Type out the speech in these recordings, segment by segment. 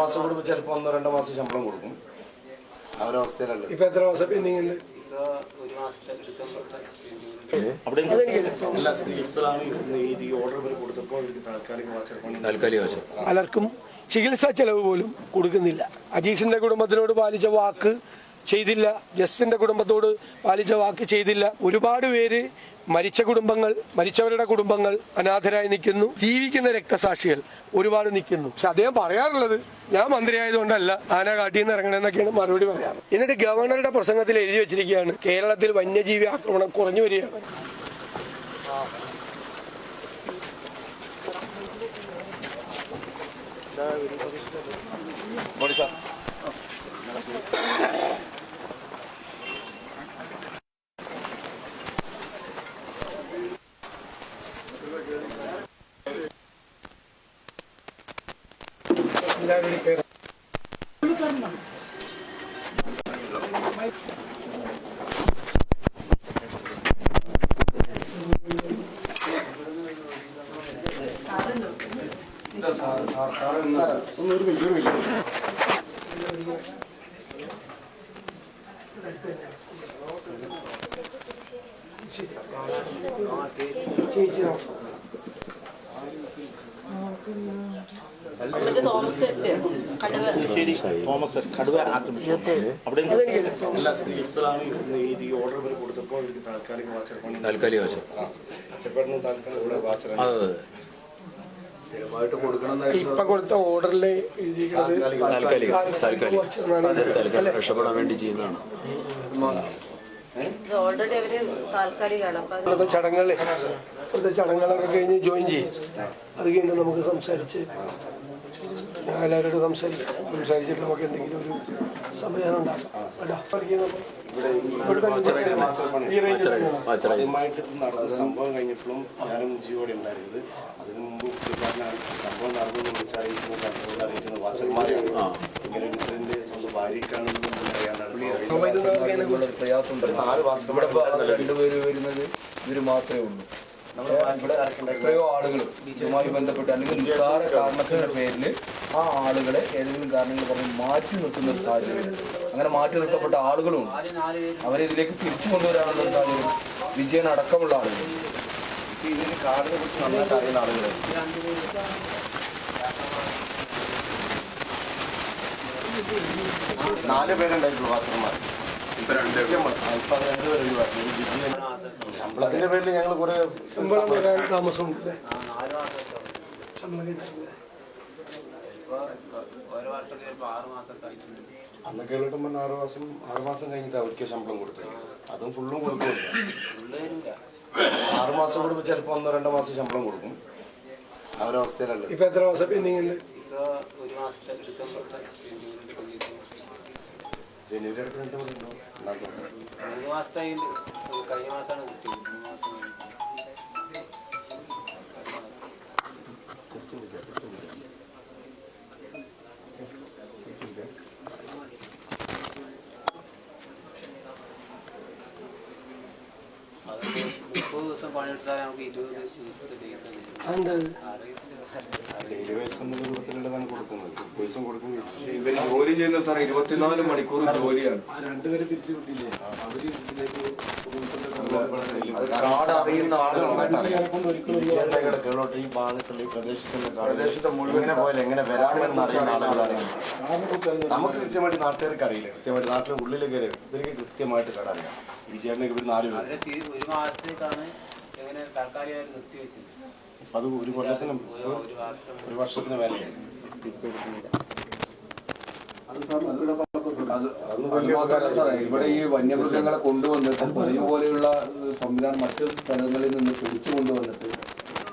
മാസം കൂടുമ്പോൾ ചിലപ്പോൾ ഒന്നോ രണ്ടോ മാസം ശമ്പളം കൊടുക്കും. അവരവസ്ഥയിലല്ല ഇപ്പൊ എത്ര മാസം? പെൻഡിങ് പലർക്കും ചികിത്സാ ചെലവ് പോലും കൊടുക്കുന്നില്ല. അജീഷിന്റെ കുടുംബത്തിനോട് പാലിച്ച വാക്ക് ചെയ്തില്ല. ജസ്റ്റിന്റെ കുടുംബത്തോട് പാലിച്ച വാക്ക് ചെയ്തില്ല. ഒരുപാട് പേര് മരിച്ച കുടുംബങ്ങൾ മരിച്ചവരുടെ കുടുംബങ്ങൾ അനാഥരായി നിൽക്കുന്നു. ജീവിക്കുന്ന രക്തസാക്ഷികൾ ഒരുപാട് നിൽക്കുന്നു. പക്ഷെ അദ്ദേഹം പറയാറുള്ളത് ഞാൻ മന്ത്രിയായതുകൊണ്ടല്ല ആന കാട്ടിൽ നിന്ന് ഇറങ്ങണമെന്നൊക്കെയാണ് മറുപടി പറയാറ്. എന്നിട്ട് ഗവർണറുടെ പ്രസംഗത്തിൽ എഴുതി വെച്ചിരിക്കുകയാണ് കേരളത്തിൽ വന്യജീവി ആക്രമണം കുറഞ്ഞു വരികയാണ്. എല്ലാവരുടെയും പേര് ചേച്ചിയോ മറ്റേ തോമസ് കടുവ തോമസ് കടുവ താൽക്കാലിക വാച്ചർ അതെ ഇപ്പൊ കൊടുത്ത ഓർഡറിൽ രക്ഷപ്പെടാൻ വേണ്ടി ചെയ്യുന്നതാണ്. ചടങ്ങുകളെ ചടങ്ങുകളൊക്കെ കഴിഞ്ഞ് ജോയിൻ ചെയ്യും. അത് കഴിഞ്ഞ് നമുക്ക് സംസാരിച്ച് ഞാൻ എല്ലാവരോടും സംസാരിക്കാം. സംസാരിച്ചിട്ട് നമുക്ക് എന്തെങ്കിലും ഒരു സമയം ഉണ്ടാക്കാം. ആദ്യമായിട്ട് നടന്ന സംഭവം കഴിഞ്ഞപ്പോഴും ഞാനും ജിയോടെ ഉണ്ടായിരുന്നത്. അതിനു മുമ്പ് സംഭവം നടന്നു വിളിച്ചറിയിക്കുന്നത് അറിയിക്കുന്നത് വാച്ചർമാരെയാണ് ഇങ്ങനെ ഒരു ഇൻസിഡന്റ് സ്വന്തം ഭാര്യക്കാണെന്നും ഇപ്പൊ വാച്ചർമാർ രണ്ടുപേര് വരുന്നത് ഇവർ മാത്രമേ ഉള്ളൂ. എത്രയോ ആളുകൾ ഇതുമായി ബന്ധപ്പെട്ട് അല്ലെങ്കിൽ നിസ്സാര കാരണത്തിന്റെ പേരിൽ ആ ആളുകളെ ഏതെങ്കിലും കാരണങ്ങൾ പറഞ്ഞ് മാറ്റി നിർത്തുന്ന ഒരു സാഹചര്യം. അങ്ങനെ മാറ്റി നിർത്തപ്പെട്ട ആളുകളും അവരെ ഇതിലേക്ക് തിരിച്ചു കൊണ്ടുവരാനുള്ള ഒരു സാഹചര്യം. വിജയൻ അടക്കമുള്ള ആളുകൾ. ഇതിന് കാരണത്തെ കുറിച്ച് നന്നായിട്ട് അറിയുന്ന ആളുകൾ നാല് പേരുണ്ടായിട്ടുള്ളൂ വാച്ചർമാർ ഇപ്പൊ രണ്ടുപേരും ഇപ്പൊ അത് രണ്ടുപേരും ഒഴിവാക്കി. ഈ വിജയൻ ശമ്പളത്തിന്റെ പേരിൽ ഞങ്ങൾ കുറെ ശമ്പളം വരാൻ ആയിട്ടുണ്ട് അന്ന് കേരളം പറഞ്ഞ ആറ് മാസം ആറ് മാസം കഴിഞ്ഞിട്ട് അവർക്ക് ശമ്പളം കൊടുത്തത്. അതും ഫുള്ളും കൊടുക്കില്ല ആറു ആറ് മാസം കൂടുമ്പോൾ ചിലപ്പോ ഒന്നോ രണ്ടോ മാസം ശമ്പളം കൊടുക്കും. അവരവസ്ഥയിലല്ല ഇപ്പൊ എത്ര മാസം പെൻഡിങ് ഉണ്ട് ഇപ്പൊ ഒരു മാസത്തെ ഡിസംബർ ജനുവരി അടുത്ത് രണ്ട്. മൂന്ന് മാസത്തെ കഴിഞ്ഞ മാസമാണ് കിട്ടിയത്. മൂന്ന് മാസം മുപ്പത് ദിവസം പണിയെടുത്താൽ നമുക്ക് ഇരുപത് ദിവസത്തെ ദിവസം ഡെയിലി വേസ് രൂപത്തിലുള്ളതാണ് കൊടുക്കുന്നത്. പൈസ കൊടുക്കുന്നത് ഇവർ ജോലി ചെയ്യുന്ന സാർ ഇരുപത്തിനാല് മണിക്കൂർ ജോലിയാണ്. ആ രണ്ടുപേരെ പിരിച്ചു വിട്ടില്ലേ? അവർ കാട് അറിയുന്ന ഈ ഭാഗത്തുള്ള ഈ പ്രദേശത്തുള്ള പ്രദേശത്തെ എങ്ങനെ എങ്ങനെ വരാമെന്ന് അറിയുന്ന ആളുകളാണ്. നമുക്ക് കൃത്യമായിട്ട് നാട്ടുകാർക്ക് അറിയില്ല. കൃത്യമായിട്ട് നാട്ടിലെ ഉള്ളിലേക്ക് ഇവർക്ക് കൃത്യമായിട്ട് കട അറിയാം ഇവർ നാല് പേര്. ഒരു മാസത്തേക്കാണ് അത് ഒരു കൊല്ലത്തിനും ഒരു വർഷത്തിന് മേലെയായി സാറേ, ഇവിടെ ഈ വന്യമൃഗങ്ങളെ കൊണ്ടുവന്നിട്ട് അതുപോലെയുള്ള സംവിധാനം മറ്റു സ്ഥലങ്ങളിൽ നിന്ന് പിടിച്ചു കൊണ്ടുവന്നിട്ട്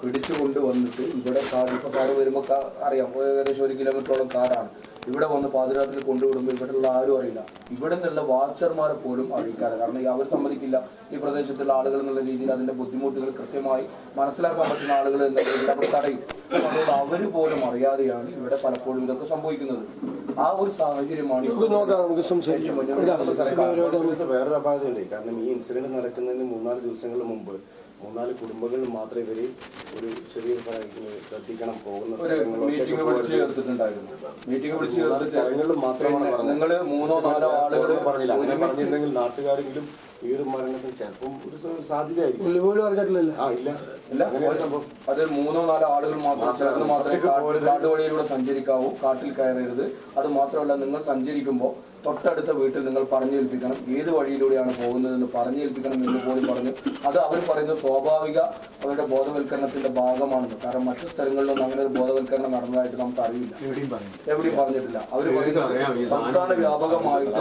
പിടിച്ചു കൊണ്ടുവന്നിട്ട് ഇവിടെ കാട് ഇപ്പൊ കാട് വരുമ്പോ അറിയാം ഏകദേശം ഒരു കിലോമീറ്ററോളം കാടാണ്. ഇവിടെ വന്ന് പാതിരാത്രി കൊണ്ടുവിടുമ്പോൾ ഇവിടെയുള്ള ആരും അറിയില്ല. ഇവിടെ നിന്നുള്ള വാച്ചർമാരെ പോലും അറിയിക്കാറ് കാരണം അവർ സമ്മതിക്കില്ല. ഈ പ്രദേശത്തുള്ള ആളുകൾ എന്നുള്ള രീതിയിൽ അതിന്റെ ബുദ്ധിമുട്ടുകൾ കൃത്യമായി മനസ്സിലാക്കാൻ പറ്റുന്ന ആളുകൾ എന്നുള്ള തടയും. അതുകൊണ്ട് അവർ പോലും അറിയാതെയാണ് ഇവിടെ പലപ്പോഴും ഇതൊക്കെ സംഭവിക്കുന്നത്. ആ ഒരു സാഹചര്യമാണ് വേറൊരു അപാകതയുണ്ട് കാരണം ഈ ഇൻസിഡന്റ് നടക്കുന്നതിന് മൂന്നാൽ ദിവസങ്ങൾ മുമ്പ് മൂന്നാൽ കുടുംബങ്ങളിൽ മാത്രമേ ഇവർ ഒരു ചെറിയ ശ്രദ്ധിക്കണം പോകുന്ന സ്ഥലങ്ങളിൽ മാത്രമാണ് പറഞ്ഞത്. പറഞ്ഞില്ല. അങ്ങനെ പറഞ്ഞിരുന്നെങ്കിൽ നാട്ടുകാരെങ്കിലും ഈ ഒരു മരണത്തിന് ചിലപ്പം ഒരു സാധ്യതയായിരിക്കും. അറിഞ്ഞിട്ടില്ലല്ലോ. ആ ഇല്ല. അത് മൂന്നോ നാലോ ആളുകൾ മാത്രം ചേർന്ന് മാത്രമേ കാട്ടുവഴിയിലൂടെ സഞ്ചരിക്കാവൂ കാട്ടിൽ കയറരുത്. അത് മാത്രമല്ല നിങ്ങൾ സഞ്ചരിക്കുമ്പോൾ തൊട്ടടുത്ത വീട്ടിൽ നിങ്ങൾ പറഞ്ഞേൽപ്പിക്കണം ഏത് വഴിയിലൂടെയാണ് പോകുന്നതെന്ന് പറഞ്ഞേൽപ്പിക്കണം എന്ന് പോലും പറഞ്ഞു. അത് അവർ പറയുന്നത് സ്വാഭാവിക അവരുടെ ബോധവൽക്കരണത്തിന്റെ ഭാഗമാണെന്ന്. കാരണം മറ്റു സ്ഥലങ്ങളിലൊന്നും അങ്ങനെ ഒരു ബോധവൽക്കരണം നടന്നതായിട്ട് നമുക്ക് അറിയില്ല. എവിടെയും പറഞ്ഞിട്ടില്ല. അവർ സംസ്ഥാന വ്യാപകമായിട്ട്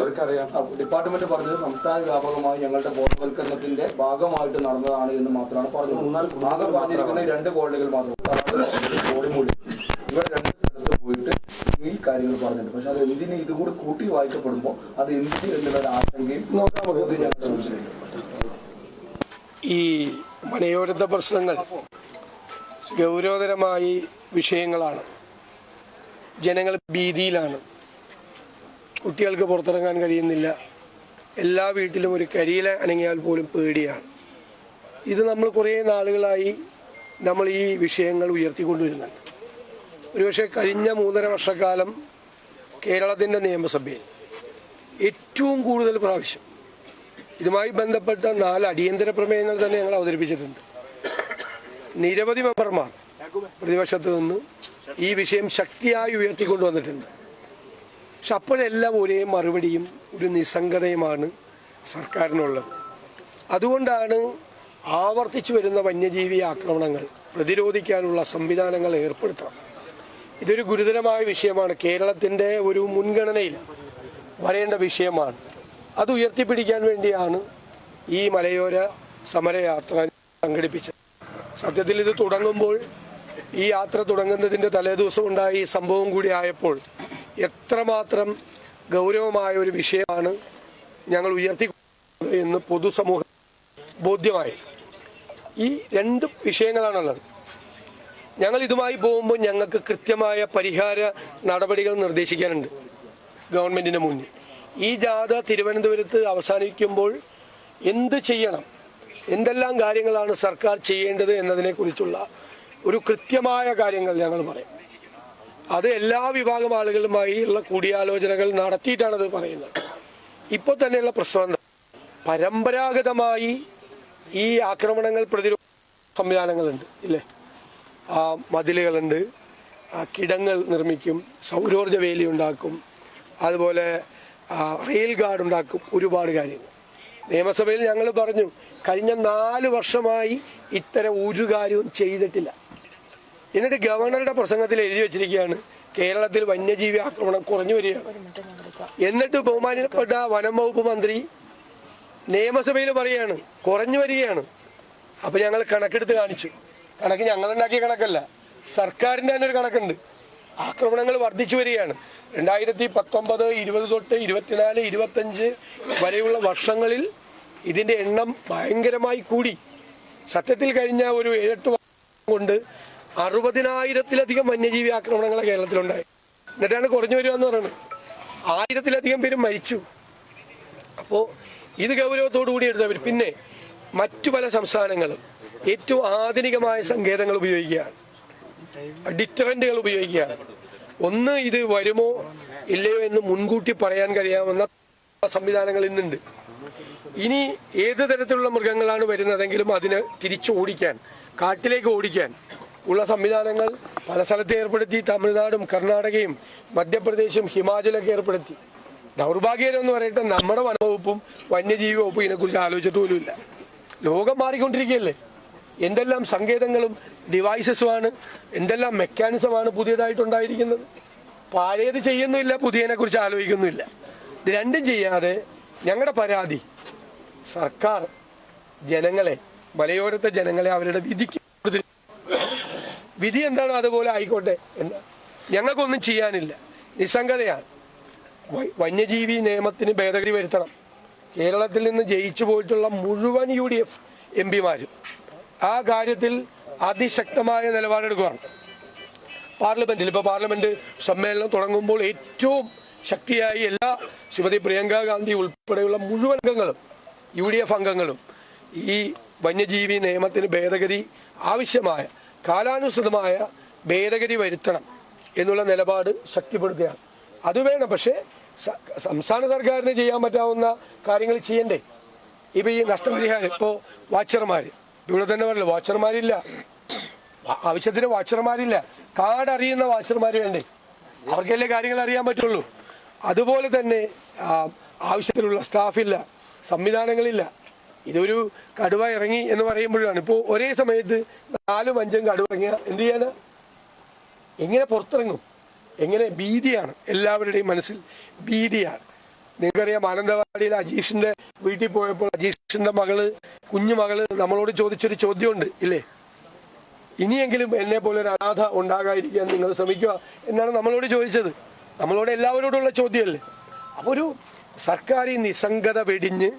ഡിപ്പാർട്ട്മെന്റ് പറഞ്ഞത് സംസ്ഥാന വ്യാപകമായി ഞങ്ങളുടെ ബോധവൽക്കരണത്തിന്റെ ഭാഗമായിട്ട് നടന്നതാണ് എന്ന് മാത്രമാണ് പറഞ്ഞത്. ആകെ പറഞ്ഞിരിക്കുന്ന രണ്ട് കോളേജുകൾ മാത്രം. ഇവിടെ രണ്ട് സ്ഥലത്ത് പോയിട്ട് ഈ കാര്യങ്ങൾ പറഞ്ഞിട്ട് പക്ഷെ അത് എന്തിന് ഇതുകൂടി കൂട്ടി വായിക്കപ്പെടുമ്പോൾ അത് എന്തിന് എന്നുള്ള ആശങ്കയും. ഈ മലയോരത്തെ പ്രശ്നങ്ങൾ ഗൗരവതരമായി വിഷയങ്ങളാണ്. ജനങ്ങൾ ഭീതിയിലാണ്. കുട്ടികൾക്ക് പുറത്തിറങ്ങാൻ കഴിയുന്നില്ല. എല്ലാ വീട്ടിലും ഒരു കരിയില അനങ്ങിയാൽ പോലും പേടിയാണ്. ഇത് നമ്മൾ കുറേ നാളുകളായി നമ്മൾ ഈ വിഷയങ്ങൾ ഉയർത്തിക്കൊണ്ടുവരുന്നുണ്ട്. ഒരുപക്ഷെ കഴിഞ്ഞ മൂന്നര വർഷക്കാലം കേരളത്തിന്റെ നിയമസഭയിൽ ഏറ്റവും കൂടുതൽ പ്രാവശ്യം ഇതുമായി ബന്ധപ്പെട്ട നാല് അടിയന്തര പ്രമേയങ്ങൾ തന്നെ ഞങ്ങൾ അവതരിപ്പിച്ചിട്ടുണ്ട്. നിരവധി മെമ്പർമാർ പ്രതിപക്ഷത്ത് നിന്ന് ഈ വിഷയം ശക്തിയായി ഉയർത്തിക്കൊണ്ടുവന്നിട്ടുണ്ട്. പക്ഷെ അപ്പോഴെല്ലാം ഒരേ മറുപടിയും ഒരു നിസ്സംഗതയുമാണ് സർക്കാരിനുള്ളത്. അതുകൊണ്ടാണ് ആവർത്തിച്ചു വരുന്ന വന്യജീവി ആക്രമണങ്ങൾ പ്രതിരോധിക്കാനുള്ള സംവിധാനങ്ങൾ ഏർപ്പെടുത്തണം ഇതൊരു ഗുരുതരമായ വിഷയമാണ്. കേരളത്തിന്റെ ഒരു മുൻഗണനയിൽ വരേണ്ട വിഷയമാണ്. അത് ഉയർത്തിപ്പിടിക്കാൻ വേണ്ടിയാണ് ഈ മലയോര സമരയാത്ര സംഘടിപ്പിച്ചത്. സത്യത്തിൽ ഇത് തുടങ്ങുമ്പോൾ ഈ യാത്ര തുടങ്ങുന്നതിന്റെ തലേദിവസം ഉണ്ടായ ഈ സംഭവം കൂടി ആയപ്പോൾ എത്രമാത്രം ഗൗരവമായ ഒരു വിഷയമാണ് ഞങ്ങൾ ഉയർത്തി എന്ന് പൊതുസമൂഹം ബോധ്യമായി. ഈ രണ്ട് വിഷയങ്ങളാണുള്ളത്. ഞങ്ങൾ ഇതുമായി പോകുമ്പോൾ ഞങ്ങൾക്ക് കൃത്യമായ പരിഹാര നടപടികൾ നിർദ്ദേശിക്കാനുണ്ട് ഗവൺമെന്റിന് മുന്നിൽ. ഈ ജാഥ തിരുവനന്തപുരത്ത് അവസാനിക്കുമ്പോൾ എന്ത് ചെയ്യണം? എന്തെല്ലാം കാര്യങ്ങളാണ് സർക്കാർ ചെയ്യേണ്ടത് എന്നതിനെക്കുറിച്ചുള്ള ഒരു കൃത്യമായ കാര്യങ്ങൾ ഞങ്ങൾ പറയും. അത് എല്ലാ വിഭാഗം ആളുകളുമായി ഉള്ള കൂടിയാലോചനകൾ നടത്തിയിട്ടാണ് അത് പറയുന്നത്. ഇപ്പോൾ തന്നെയുള്ള പ്രശ്നം പരമ്പരാഗതമായി ഈ ആക്രമണങ്ങൾ പ്രതിരോധ സംവിധാനങ്ങളുണ്ട് ഇല്ലേ? ആ മതിലുകളുണ്ട് ആ കിടങ്ങൾ നിർമ്മിക്കും സൗരോർജ വേലി ഉണ്ടാക്കും അതുപോലെ റെയിൽ ഗാർഡ് ഉണ്ടാക്കും ഒരുപാട് കാര്യങ്ങൾ. നിയമസഭയിൽ ഞങ്ങൾ പറഞ്ഞു കഴിഞ്ഞ നാല് വർഷമായി ഇത്തരം ഒരു കാര്യവും ചെയ്തിട്ടില്ല. എന്നിട്ട് ഗവർണറുടെ പ്രസംഗത്തിൽ എഴുതി വെച്ചിരിക്കുകയാണ് കേരളത്തിൽ വന്യജീവി ആക്രമണം കുറഞ്ഞു വരികയാണ്. എന്നിട്ട് ബഹുമാനപ്പെട്ട വനം വകുപ്പ് മന്ത്രി നിയമസഭയിൽ പറയാണ് കുറഞ്ഞു വരികയാണ്. അപ്പൊ ഞങ്ങൾ കണക്കെടുത്ത് കാണിച്ചു. കണക്ക് ഞങ്ങൾ ഉണ്ടാക്കിയ കണക്കല്ല സർക്കാരിന്റെ തന്നെ ഒരു കണക്കുണ്ട്. ആക്രമണങ്ങൾ വർദ്ധിച്ചു വരികയാണ്. രണ്ടായിരത്തി പത്തൊമ്പത് ഇരുപത് തൊട്ട് ഇരുപത്തിനാല് ഇരുപത്തഞ്ച് വരെയുള്ള വർഷങ്ങളിൽ ഇതിന്റെ എണ്ണം ഭയങ്കരമായി കൂടി. സത്യത്തിൽ കഴിഞ്ഞ ഒരു ഏഴെട്ട് വർഷം കൊണ്ട് അറുപതിനായിരത്തിലധികം വന്യജീവി ആക്രമണങ്ങൾ കേരളത്തിലുണ്ടായി. എന്നിട്ടാണ് കുറഞ്ഞു വരിക എന്ന് പറയുന്നത്. ആയിരത്തിലധികം പേര് മരിച്ചു. അപ്പോൾ ഇത് ഗൗരവത്തോടു കൂടി എടുത്തവർ പിന്നെ മറ്റു പല സംസ്ഥാനങ്ങളും ഏറ്റവും ആധുനികമായ സങ്കേതങ്ങൾ ഉപയോഗിക്കുകയാണ്. ഡിറ്ററന്റുകൾ ഉപയോഗിക്കുകയാണ്. ഒന്ന് ഇത് വരുമോ ഇല്ലയോ എന്ന് മുൻകൂട്ടി പറയാൻ കഴിയാവുന്ന സംവിധാനങ്ങൾ ഇന്നുണ്ട്. ഇനി ഏത് തരത്തിലുള്ള മൃഗങ്ങളാണ് വരുന്നതെങ്കിലും അതിനെ തിരിച്ചു ഓടിക്കാൻ കാട്ടിലേക്ക് ഓടിക്കാൻ ഉള്ള സംവിധാനങ്ങൾ പല സ്ഥലത്ത് ഏർപ്പെടുത്തി. തമിഴ്നാടും കർണാടകയും മധ്യപ്രദേശും ഹിമാചലൊക്കെ ഏർപ്പെടുത്തി. ദൗർഭാഗ്യം എന്ന് പറയട്ടെ നമ്മുടെ വനവകുപ്പും വന്യജീവി വകുപ്പും ഇതിനെക്കുറിച്ച് ആലോചിച്ചിട്ട് പോലുമില്ല. ലോകം മാറിക്കൊണ്ടിരിക്കുകയല്ലേ? എന്തെല്ലാം സങ്കേതങ്ങളും ഡിവൈസസുമാണ് എന്തെല്ലാം മെക്കാനിസമാണ് പുതിയതായിട്ടുണ്ടായിരിക്കുന്നത്? പഴയത് ചെയ്യുന്നുമില്ല പുതിയതിനെ കുറിച്ച് ആലോചിക്കുന്നുമില്ല. ഇത് രണ്ടും ചെയ്യാതെ ഞങ്ങളുടെ പരാതി സർക്കാർ ജനങ്ങളെ മലയോരത്തെ ജനങ്ങളെ അവരുടെ വിധിക്ക്. വിധി എന്താണോ അതുപോലെ ആയിക്കോട്ടെ എന്ന്. ഞങ്ങൾക്കൊന്നും ചെയ്യാനില്ല. നിസ്സംഗതയാണ്. വന്യജീവി നിയമത്തിന് ഭേദഗതി വരുത്തണം. കേരളത്തിൽ നിന്ന് ജയിച്ചു പോയിട്ടുള്ള മുഴുവൻ യു ഡി എഫ് എം പിമാരും ആ കാര്യത്തിൽ അതിശക്തമായ നിലപാടെടുക്കുകയാണ്. പാർലമെന്റിൽ ഇപ്പോൾ പാർലമെന്റ് സമ്മേളനം തുടങ്ങുമ്പോൾ ഏറ്റവും ശക്തിയായി എല്ലാ ശ്രീമതി പ്രിയങ്ക ഗാന്ധി ഉൾപ്പെടെയുള്ള മുഴുവൻ അംഗങ്ങളും യു ഡി എഫ് അംഗങ്ങളും ഈ വന്യജീവി നിയമത്തിന് ഭേദഗതി ആവശ്യമായ കാലാനുസൃതമായ ഭേദഗതി വരുത്തണം എന്നുള്ള നിലപാട് ശക്തിപ്പെടുത്തുകയാണ്. അത് വേണം. പക്ഷേ സംസ്ഥാന സർക്കാരിന് ചെയ്യാൻ പറ്റാവുന്ന കാര്യങ്ങൾ ചെയ്യണ്ടേ? ഇപ്പൊ ഈ നഷ്ടപരിഹാരം ഇപ്പോ വാച്ചർമാര്. ഇവിടെ തന്നെ പറഞ്ഞു വാച്ചർമാരില്ല. ആവശ്യത്തിന് വാച്ചർമാരില്ല. കാട് അറിയുന്ന വാച്ചർമാർ വേണ്ടേ? അവർക്കല്ലേ കാര്യങ്ങൾ അറിയാൻ പറ്റുള്ളൂ. അതുപോലെ തന്നെ ആവശ്യത്തിലുള്ള സ്റ്റാഫില്ല സംവിധാനങ്ങളില്ല. ഇതൊരു കടുവ ഇറങ്ങി എന്ന് പറയുമ്പോഴാണ്. ഇപ്പോ ഒരേ സമയത്ത് നാലും അഞ്ചും കടുവ ഇറങ്ങിയ എന്ത് ചെയ്യാനാ? എങ്ങനെ പുറത്തിറങ്ങും? എങ്ങനെ ഭീതിയാണ്? എല്ലാവരുടെയും മനസ്സിൽ ഭീതിയാണ്. നിങ്ങൾക്കറിയാം മാനന്തവാടിയിൽ അജീഷിന്റെ വീട്ടിൽ പോയപ്പോൾ അജീഷിന്റെ മകൾ കുഞ്ഞു മകൾ നമ്മളോട് ചോദിച്ചൊരു ചോദ്യമുണ്ട് ഇല്ലേ? ഇനിയെങ്കിലും എന്നെ പോലെ ഒരു അനാഥ ഉണ്ടാകാതിരിക്കാൻ നിങ്ങൾ ശ്രമിക്കുക എന്നാണ് നമ്മളോട് ചോദിച്ചത്. നമ്മളോട് എല്ലാവരോടുള്ള ചോദ്യമല്ലേ? അപ്പൊ ഒരു സർക്കാർ നിസ്സംഗത വെടിഞ്ഞ്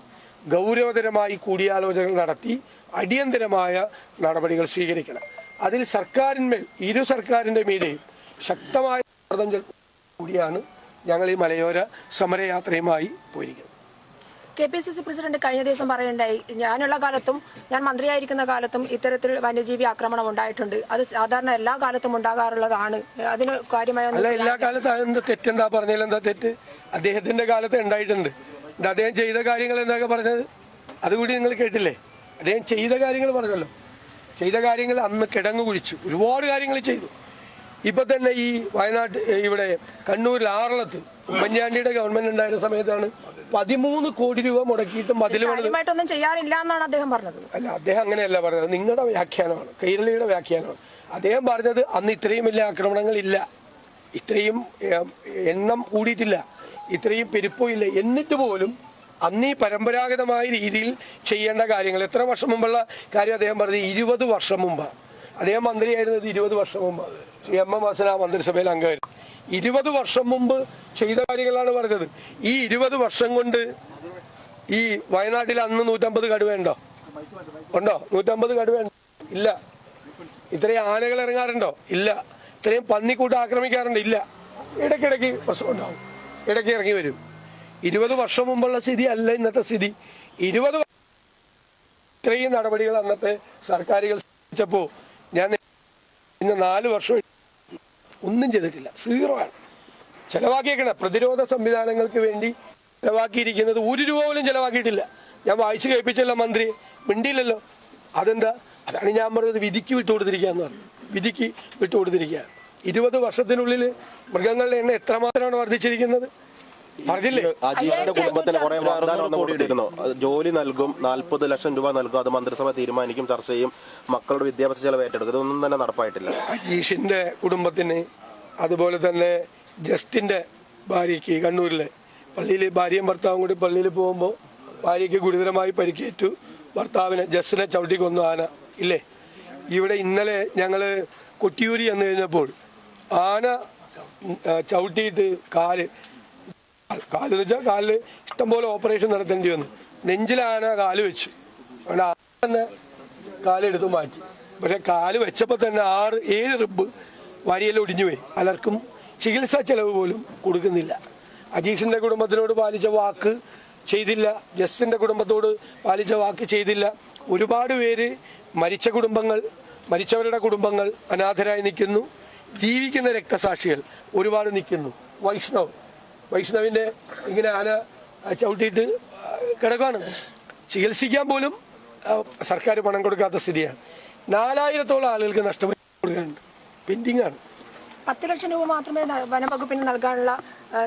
ഗൗരവതരമായി കൂടിയാലോചനകൾ നടത്തി അടിയന്തരമായ നടപടികൾ സ്വീകരിക്കണം. അതിൽ സർക്കാരിന്മേൽ ഇരു സർക്കാരിന്റെ മീതെയും ശക്തമായ കൂടിയാണ് ഞങ്ങൾ ഈ മലയോര സമരയാത്രയുമായി പോയിരിക്കുന്നത്. K P C C president കഴിഞ്ഞ ദിവസം പറയണ്ടായി ഞാനുള്ള കാലത്തും ഞാൻ മന്ത്രിയായിരിക്കുന്ന കാലത്തും ഇത്തരത്തിൽ വന്യജീവി ആക്രമണം ഉണ്ടായിട്ടുണ്ട്. അത് സാധാരണ എല്ലാ കാലത്തും ഉണ്ടാകാറുള്ളതാണ്. അതിന് കാര്യമായ അല്ല എല്ലാ കാലത്തും അതെന്താ തെറ്റെന്താ പറഞ്ഞാൽ എന്താ തെറ്റ്? അദ്ദേഹത്തിന്റെ കാലത്ത് ഉണ്ടായിട്ടുണ്ട്. അദ്ദേഹം ചെയ്ത കാര്യങ്ങൾ എന്നൊക്കെ പറഞ്ഞത്? അതുകൂടി നിങ്ങൾ കേട്ടില്ലേ? അദ്ദേഹം ചെയ്ത കാര്യങ്ങൾ പറഞ്ഞല്ലോ. ചെയ്ത കാര്യങ്ങൾ അന്ന് കിടങ്ങു കുഴിച്ചു. ഒരുപാട് കാര്യങ്ങൾ ചെയ്തു. ഇപ്പൊ തന്നെ ഈ വയനാട്ട് ഇവിടെ കണ്ണൂരിൽ ആറളത്ത് ഉമ്മൻചാണ്ടിയുടെ ഗവൺമെന്റ് ഉണ്ടായിരുന്ന സമയത്താണ് പതിമൂന്ന് കോടി രൂപ മുടക്കിയിട്ട് മതിൽ കാര്യമായിട്ടൊന്നും ചെയ്യാറില്ല എന്നാണ് അദ്ദേഹം പറഞ്ഞത്. അല്ല അദ്ദേഹം അങ്ങനെയല്ല പറഞ്ഞത്. നിങ്ങളുടെ വ്യാഖ്യാനമാണ്. കൈരളിയുടെ വ്യാഖ്യാനമാണ്. അദ്ദേഹം പറഞ്ഞത് അന്ന് ഇത്രയും വലിയ ആക്രമണങ്ങൾ ഇല്ല. ഇത്രയും എണ്ണം കൂടിയിട്ടില്ല. ഇത്രയും പെരുപ്പോ ഇല്ല. എന്നിട്ട് പോലും അന്ന് ഈ പരമ്പരാഗതമായ രീതിയിൽ ചെയ്യേണ്ട കാര്യങ്ങൾ. എത്ര വർഷം മുമ്പുള്ള കാര്യം അദ്ദേഹം പറഞ്ഞത്? ഇരുപത് വർഷം മുമ്പ് അദ്ദേഹം മന്ത്രിയായിരുന്നത് ഇരുപത് വർഷം മുമ്പ്. ശ്രീ എം എം ഹസന മന്ത്രിസഭയിൽ അംഗമായിരുന്നു. ഇരുപത് വർഷം മുമ്പ് ചെയ്ത കാര്യങ്ങളാണ് പറഞ്ഞത്. ഈ ഇരുപത് വർഷം കൊണ്ട് ഈ വയനാട്ടിൽ അന്ന് നൂറ്റമ്പത് കടുവയുണ്ടോ ഉണ്ടോ? നൂറ്റമ്പത് കടുവയുണ്ടോ? ഇല്ല. ഇത്രയും ആനകൾ ഇറങ്ങാറുണ്ടോ? ഇല്ല. ഇത്രയും പന്നിക്കൂട്ട് ആക്രമിക്കാറുണ്ടോ? ഇല്ല. ഇടയ്ക്കിടയ്ക്ക് പ്രശ്നം ഉണ്ടാവും. ഇടയ്ക്ക് ഇറങ്ങി വരും. ഇരുപത് വർഷം മുമ്പുള്ള സ്ഥിതി അല്ല ഇന്നത്തെ സ്ഥിതി. ഇരുപത് ഇത്രയും നടപടികൾ അന്നത്തെ സർക്കാരുകൾ സ്വീകരിച്ചപ്പോ ഞാൻ ഇന്ന് നാല് വർഷം ഒന്നും ചെയ്തിട്ടില്ല. സീറോ ആണ്. ചെലവാക്കിയേക്കണ. പ്രതിരോധ സംവിധാനങ്ങൾക്ക് വേണ്ടി ചെലവാക്കിയിരിക്കുന്നത് ഒരു രൂപ പോലും ചെലവാക്കിയിട്ടില്ല. ഞാൻ വായിച്ചു കേൾപ്പിച്ചല്ലോ മന്ത്രി. മിണ്ടിയില്ലല്ലോ. അതെന്താ? അതാണ് ഞാൻ പറഞ്ഞത്. വിധിക്ക് വിട്ടു വിട്ടുകൊടുത്തിരിക്കുകയെന്ന് പറഞ്ഞു. വിധിക്ക് വിട്ടു വിട്ടുകൊടുത്തിരിക്കുക ഇരുപത് വർഷത്തിനുള്ളിൽ മൃഗങ്ങളുടെ എണ്ണം എത്രമാത്രമാണ് വർദ്ധിച്ചിരിക്കുന്നത്? അജീഷിന്റെ കുടുംബത്തിന് കുറെ വാഗ്ദാനം ഒന്നും കൊടുത്തിരുന്നു. ജോലി നൽകും നാൽപ്പത് ലക്ഷം രൂപ നൽകും അത് മന്ത്രിസഭ തീരുമാനിക്കും ചർച്ച ചെയ്യും മക്കളുടെ വിദ്യാഭ്യാസ ചെലവ് ഏറ്റെടുക്കും. ഇതൊന്നും തന്നെ നടപ്പായിട്ടില്ല. അജീഷിന്റെ കുടുംബത്തിന് അതുപോലെ തന്നെ ജസ്റ്റിന്റെ ഭാര്യയ്ക്ക് കണ്ണൂരിലെ പള്ളിയിൽ ഭാര്യയും ഭർത്താവും കൂടി പള്ളിയിൽ പോകുമ്പോൾ ഭാര്യയ്ക്ക് ഗുരുതരമായി പരിക്കേറ്റു. ഭർത്താവിനെ ജസ്റ്റിനെ ചവിട്ടി കൊന്നു ആന. ഇല്ലേ? ഇവിടെ ഇന്നലെ ഞങ്ങൾ കൊട്ടിയൂരി എന്ന് കഴിഞ്ഞപ്പോൾ ആന ചവിട്ടിയിട്ട് കാൽ കാൽ വെച്ചാൽ കാലിൽ ഇഷ്ടംപോലെ ഓപ്പറേഷൻ നടത്തേണ്ടി വന്നു. നെഞ്ചിലാന കാൽ വെച്ചു. തന്നെ കാലെടുത്ത് മാറ്റി. പക്ഷെ കാൽ വെച്ചപ്പോൾ തന്നെ ആറ് ഏഴ് റിബ് വരിയിൽ ഒടിഞ്ഞു പോയി. പലർക്കും ചികിത്സാ ചെലവ് പോലും കൊടുക്കുന്നില്ല. അജീഷിന്റെ കുടുംബത്തിനോട് പാലിച്ച വാക്ക് ചെയ്തില്ല. ജസ്റ്റിന്റെ കുടുംബത്തോട് പാലിച്ച വാക്ക് ചെയ്തില്ല. ഒരുപാട് പേര് മരിച്ച കുടുംബങ്ങൾ മരിച്ചവരുടെ കുടുംബങ്ങൾ അനാഥരായി നിൽക്കുന്നു. ജീവിക്കുന്ന രക്തസാക്ഷികൾ ഒരുപാട് നിൽക്കുന്നു. വൈഷ്ണവ് വൈഷ്ണവിന്റെ ഇങ്ങനെ ആന ചവിട്ടിയിട്ട് കിടക്കാണ് ചികിത്സിക്കാൻ പോലും സർക്കാർ പണം കൊടുക്കാത്ത സ്ഥിതിയാണ്. നാലായിരത്തോളം ആളുകൾക്ക് നഷ്ടപരിഹാരം കൊടുക്കാനുണ്ട് പെൻഡിങ് ആണ്. പത്ത് ലക്ഷം രൂപ മാത്രമേ വനംവകുപ്പിന് നൽകാനുള്ള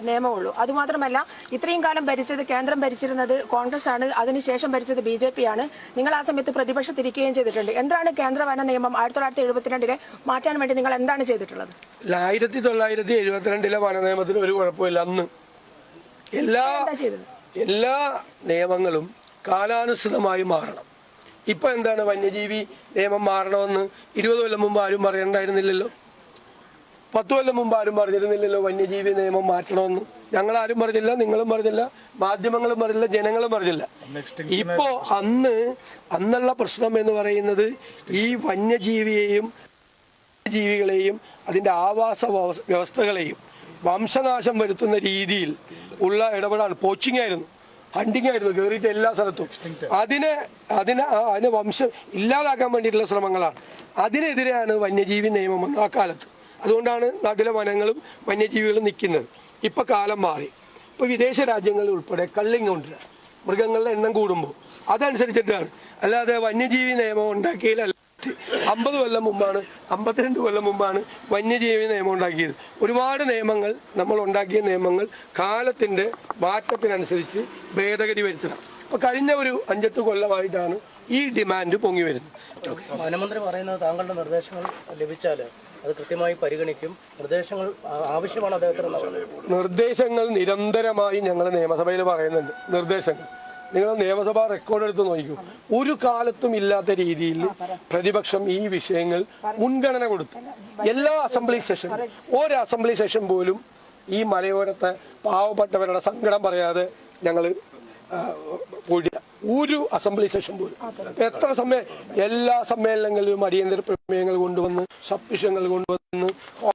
നിയമമുള്ളൂ. അതുമാത്രമല്ല ഇത്രയും കാലം ഭരിച്ചത് കേന്ദ്രം ഭരിച്ചിരുന്നത് കോൺഗ്രസ് ആണ് അതിനുശേഷം ഭരിച്ചത് ബി ജെ പി ആണ് നിങ്ങൾ ആ സമയത്ത് പ്രതിപക്ഷത്തിരിക്കുകയും ചെയ്തിട്ടുണ്ട്. എന്താണ് കേന്ദ്ര വന നിയമം ആയിരത്തി തൊള്ളായിരത്തി എഴുപത്തിരണ്ടിലെ മാറ്റാൻ വേണ്ടി നിങ്ങൾ എന്താണ് ചെയ്തിട്ടുള്ളത്? ആയിരത്തി തൊള്ളായിരത്തി എഴുപത്തിരണ്ടിലെ വന നിയമത്തിന് ഒരു കുഴപ്പമില്ല. അന്ന് എല്ലാ എല്ലാ നിയമങ്ങളും കാലാനുസൃതമായി മാറണം. ഇപ്പൊ എന്താണ് വന്യജീവി നിയമം മാറണമെന്ന് ഇരുപത് കൊല്ലം മുമ്പ് ആരും പറയണ്ടായിരുന്നില്ലല്ലോ? പത്ത് കൊല്ലം മുമ്പ് ആരും പറഞ്ഞിരുന്നില്ലല്ലോ വന്യജീവി നിയമം മാറ്റണമെന്ന്. ഞങ്ങൾ ആരും പറഞ്ഞില്ല നിങ്ങളും പറഞ്ഞില്ല മാധ്യമങ്ങളും പറഞ്ഞില്ല ജനങ്ങളും പറഞ്ഞില്ല. ഇപ്പോ അന്ന് അന്നുള്ള പ്രശ്നം എന്ന് പറയുന്നത് ഈ വന്യജീവിയെയും ജീവികളെയും അതിന്റെ ആവാസ വ്യവസ്ഥകളെയും വംശനാശം വരുത്തുന്ന രീതിയിൽ ഉള്ള ഇടപെടാണ് പോച്ചിങ് ആയിരുന്നു. ഹണ്ടിങ് ആയിരുന്നു. കയറിയിട്ട് എല്ലാ സ്ഥലത്തും. അതിനെ അതിനെ അതിന് വംശം ഇല്ലാതാക്കാൻ വേണ്ടിയിട്ടുള്ള ശ്രമങ്ങളാണ്. അതിനെതിരെയാണ് വന്യജീവി നിയമം ആ കാലത്ത്. അതുകൊണ്ടാണ് നഗര വനങ്ങളും വന്യജീവികളും നിൽക്കുന്നത്. ഇപ്പൊ കാലം മാറി. ഇപ്പൊ വിദേശ രാജ്യങ്ങളിൽ ഉൾപ്പെടെ കള്ളിങ് ഉണ്ട്. മൃഗങ്ങളുടെ എണ്ണം കൂടുമ്പോൾ. അതനുസരിച്ചിട്ടാണ്. അല്ലാതെ വന്യജീവി നിയമം ഉണ്ടാക്കിയില്ല അമ്പത് കൊല്ലം മുമ്പാണ് അമ്പത്തിരണ്ട് കൊല്ലം മുമ്പാണ് വന്യജീവി നിയമം ഉണ്ടാക്കിയത്. ഒരുപാട് നിയമങ്ങൾ നമ്മൾ ഉണ്ടാക്കിയ നിയമങ്ങൾ കാലത്തിന്റെ മാറ്റത്തിനനുസരിച്ച് ഭേദഗതി വരുത്തണം. അപ്പൊ കഴിഞ്ഞ ഒരു അഞ്ചെട്ട് കൊല്ലമായിട്ടാണ് ഈ ഡിമാൻഡ് പൊങ്ങി വരുന്നത്. വനമന്ത്രി പറയുന്നത് താങ്കളുടെ നിർദ്ദേശങ്ങൾ ലഭിച്ചാൽ അത് കൃത്യമായി പരിഗണിക്കും. നിർദ്ദേശങ്ങൾ ആവശ്യമാണ് അദ്ദേഹത്തിന് നിർദ്ദേശങ്ങൾ നിരന്തരമായി ഞങ്ങൾ നിയമസഭയിൽ പറയുന്നുണ്ട്. നിർദ്ദേശങ്ങൾ. നിങ്ങൾ നിയമസഭാ റെക്കോർഡ് എടുത്ത് നോക്കൂ ഒരു കാലത്തും ഇല്ലാത്ത രീതിയിൽ പ്രതിപക്ഷം ഈ വിഷയങ്ങൾ മുൻഗണന കൊടുത്തു. എല്ലാ അസംബ്ലി സെഷൻ ഒരു അസംബ്ലി സെഷൻ പോലും ഈ മലയോരത്തെ പാവപ്പെട്ടവരുടെ സങ്കടം പറയാതെ ഞങ്ങൾ പോയിട്ടില്ല ഒരു അസംബ്ലി സെഷൻ പോലും. എത്ര സമയം എല്ലാ സമ്മേളനങ്ങളിലും അടിയന്തര പ്രമേയങ്ങൾ കൊണ്ടുവന്ന് സബ്മിഷങ്ങൾ കൊണ്ടുവന്ന്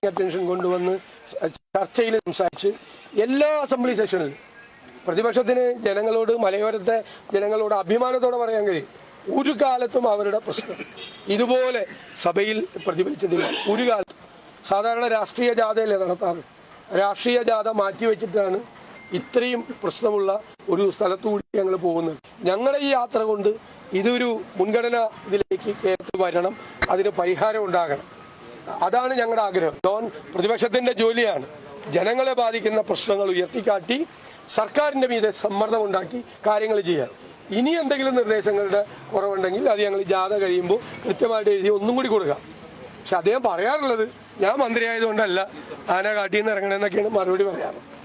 അറ്റൻഷൻ കൊണ്ടുവന്ന് ചർച്ചയിൽ സംസാരിച്ച് എല്ലാ അസംബ്ലി സെഷനിലും പ്രതിപക്ഷത്തിന് ജനങ്ങളോട് മലയോരത്തെ ജനങ്ങളോട് അഭിമാനത്തോടെ പറയാൻ കഴിയും. ഒരു കാലത്തും അവരുടെ പ്രശ്നം ഇതുപോലെ സഭയിൽ പ്രതിഫലിച്ചതില്ല. ഒരു കാലത്തും. സാധാരണ രാഷ്ട്രീയ ജാഥയല്ലേ നടത്താറ്? രാഷ്ട്രീയ ജാഥ മാറ്റിവെച്ചിട്ടാണ് ഇത്രയും പ്രശ്നമുള്ള ഒരു സ്ഥലത്തുകൂടി ഞങ്ങൾ പോകുന്നത് ഞങ്ങളുടെ ഈ യാത്ര കൊണ്ട് ഇതൊരു മുൻഗണന ഇതിലേക്ക് കേരളത്തിൽ വരണം. അതിന് പരിഹാരം ഉണ്ടാകണം. അതാണ് ഞങ്ങളുടെ ആഗ്രഹം. ലോൺ പ്രതിപക്ഷത്തിന്റെ ജോലിയാണ്. ജനങ്ങളെ ബാധിക്കുന്ന പ്രശ്നങ്ങൾ ഉയർത്തിക്കാട്ടി സർക്കാരിന്റെ മീതെ സമ്മർദ്ദം ഉണ്ടാക്കി കാര്യങ്ങൾ ചെയ്യാൻ. ഇനി എന്തെങ്കിലും നിർദ്ദേശങ്ങളുടെ കുറവുണ്ടെങ്കിൽ അത് ഞങ്ങൾ ജാഥ കഴിയുമ്പോൾ കൃത്യമായിട്ട് എഴുതി ഒന്നും കൂടി കൊടുക്കാം. പക്ഷെ അദ്ദേഹം പറയാറുള്ളത് ഞാൻ മന്ത്രിയായതുകൊണ്ടല്ല ആന കാട്ടിൽ നിന്ന് ഇറങ്ങണമെന്നൊക്കെയാണ് മറുപടി പറയാറ്.